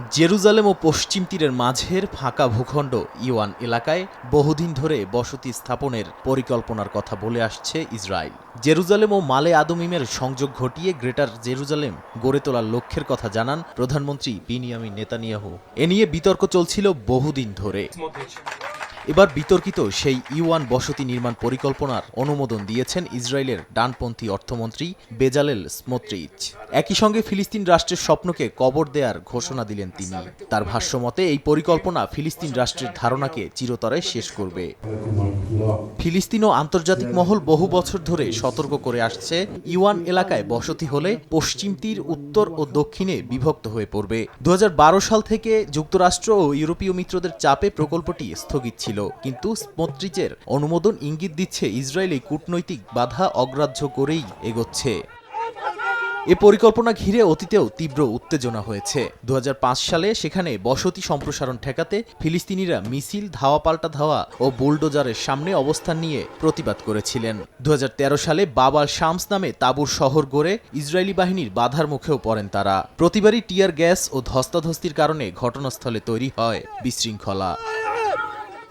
Jerusalem ও পশ্চিম তীরের মাঝের ফাঁকা ভূখণ্ড ইওয়ান এলাকায় বহুদিন ধরে বসতি স্থাপনের পরিকল্পনার কথা বলে আসছে ইসরায়েল। জেরুজালেম ও মালে আদমিমের সংযোগ ঘটিয়ে গ্রেটার জেরুজালেম গড়ে তোলার লক্ষ্যের কথা জানান প্রধানমন্ত্রী বিনিয়ামিন নেতানিয়াহু। এ নিয়ে বিতর্ক চলছিল বহুদিন ধরে। এবার বিতর্কিত সেই ইউয়ান বসতি নির্মাণ পরিকল্পনার অনুমোদন দিয়েছেন ইসরায়েলের ডানপন্থী অর্থমন্ত্রী বেজালেল স্মোত্রিচ। একই সঙ্গে ফিলিস্তিন রাষ্ট্রের স্বপ্নকে কবর দেওয়ার ঘোষণা দিলেন তিনি। তার ভাষ্যমতে, এই পরিকল্পনা ফিলিস্তিন রাষ্ট্রের ধারণাকে চিরতরে শেষ করবে। ফিলিস্তিন ও আন্তর্জাতিক মহল বহু বছর ধরে সতর্ক করে আসছে ইউয়ান এলাকায় বসতি হলে পশ্চিম তীর, উত্তর ও দক্ষিণে বিভক্ত হয়ে পড়বে। দু হাজার বারো সাল থেকে যুক্তরাষ্ট্র ও ইউরোপীয় মিত্রদের চাপে প্রকল্পটি স্থগিত ছিল। কিন্তু স্মোত্রিচের অনুমোদন ইঙ্গিত দিচ্ছে ইসরায়েল কূটনৈতিক বাধা অগ্রাহ্য করেই এগোচ্ছে। এ পরিকল্পনা ঘিরে অতীতেও তীব্র উত্তেজনা হয়েছে। দু হাজার পাঁচ সালে সেখানে বসতি সম্প্রসারণ ঠেকাতে ফিলিস্তিনিরা মিছিল, ধাওয়া পাল্টা ধাওয়া ও বুলডোজারের সামনে অবস্থান নিয়ে প্রতিবাদ করেছিলেন। দু হাজার তেরো সালে বাবাল শামস নামে তাবুর শহর গড়ে ইসরায়েলি বাহিনীর বাধার মুখেও পড়েন তারা। প্রতিবারই টিয়ার গ্যাস ও ধস্তাধস্তির কারণে ঘটনাস্থলে তৈরি হয় বিশৃঙ্খলা।